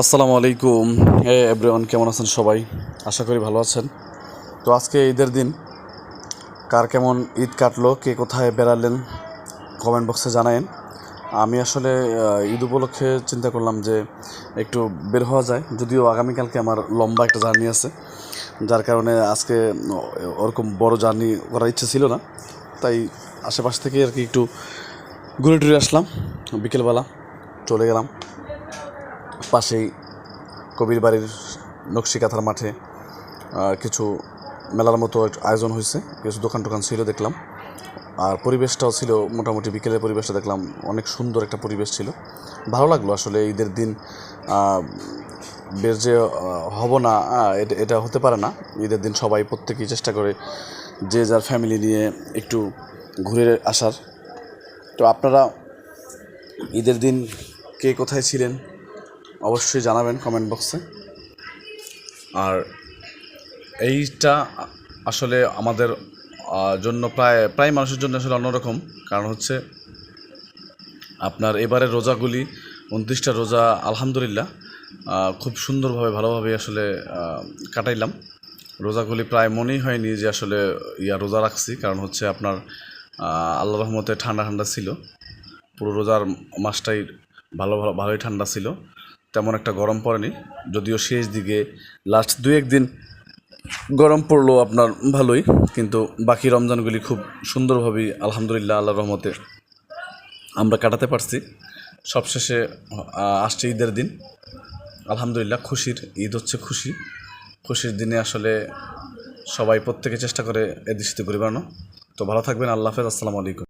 আসসালামু আলাইকুম। হে এভরিওয়ান, কেমন আছেন সবাই? আশা করি ভালো আছেন। তো আজকে ঈদের দিন, কার কেমন ঈদ কাটলো, কে কোথায় বেড়ালেন কমেন্ট বক্সে জানায়েন। আমি আসলে ঈদ উপলক্ষে চিন্তা করলাম যে, একটু বের হওয়া যায়। যদিও আগামীকালকে আমার লম্বা একটা জার্নি আছে, যার কারণে আজকে ওরকম বড় জার্নি করার ইচ্ছে ছিল না। তাই আশেপাশ থেকে আর কি একটু ঘুরে টুরে আসলাম। বিকেলবেলা চলে গেলাম। পাশেই কবির বাড়ির নকশি কাঁথার মাঠে কিছু মেলার মতো আয়োজন হয়েছে। কিছু দোকান টোকান ছিল, দেখলাম। আর পরিবেশটাও ছিল মোটামুটি বিকেলের পরিবেশটা, দেখলাম অনেক সুন্দর একটা পরিবেশ ছিল। ভালো লাগল আসলে ঈদের দিন বের যে হব না এটা হতে পারে না। ঈদের দিন সবাই প্রত্যেকেই চেষ্টা করে যে যার ফ্যামিলি নিয়ে একটু ঘুরে আসার। তো আপনারা ঈদের দিন কে কোথায় ছিলেন? অবশ্যই জানাবেন কমেন্ট বক্সে আর এইটা আসলে আমাদের জন্য প্রায় প্রায় মানুষের জন্য আসলে অন্যরকম। কারণ হচ্ছে আপনার এবারের রোজাগুলি, উনত্রিশটা রোজা আলহামদুলিল্লাহ খুব সুন্দরভাবে ভালোভাবে আসলে কাটাইলাম। রোজাগুলি প্রায় মনেই হয়নি যে আসলে ইয়া রোজা রাখছি। কারণ হচ্ছে আপনার আল্লাহ রহমতে ঠান্ডা ঠান্ডা ছিল। পুরো রোজার মাসটাই ভালো, ভালোই ঠান্ডা ছিল। তেমন একটা গরম পড়েনি। যদিও শেষ দিকে লাস্ট দু একদিন গরম পড়ল আপনার ভালোই, কিন্তু বাকি রমজানগুলি খুব সুন্দরভাবেই আলহামদুলিল্লাহ আল্লাহ রহমতে আমরা কাটাতে পারছি। সবশেষে আসছে ঈদের দিন। আলহামদুলিল্লাহ খুশির, ঈদ হচ্ছে খুশি। খুশির দিনে আসলে সবাই প্রত্যেকে চেষ্টা করে এদিক সেদিক ঘুরে বেড়ানো। তো ভালো থাকবেন, আল্লাহ হাফেজ, আসসালামু আলাইকুম।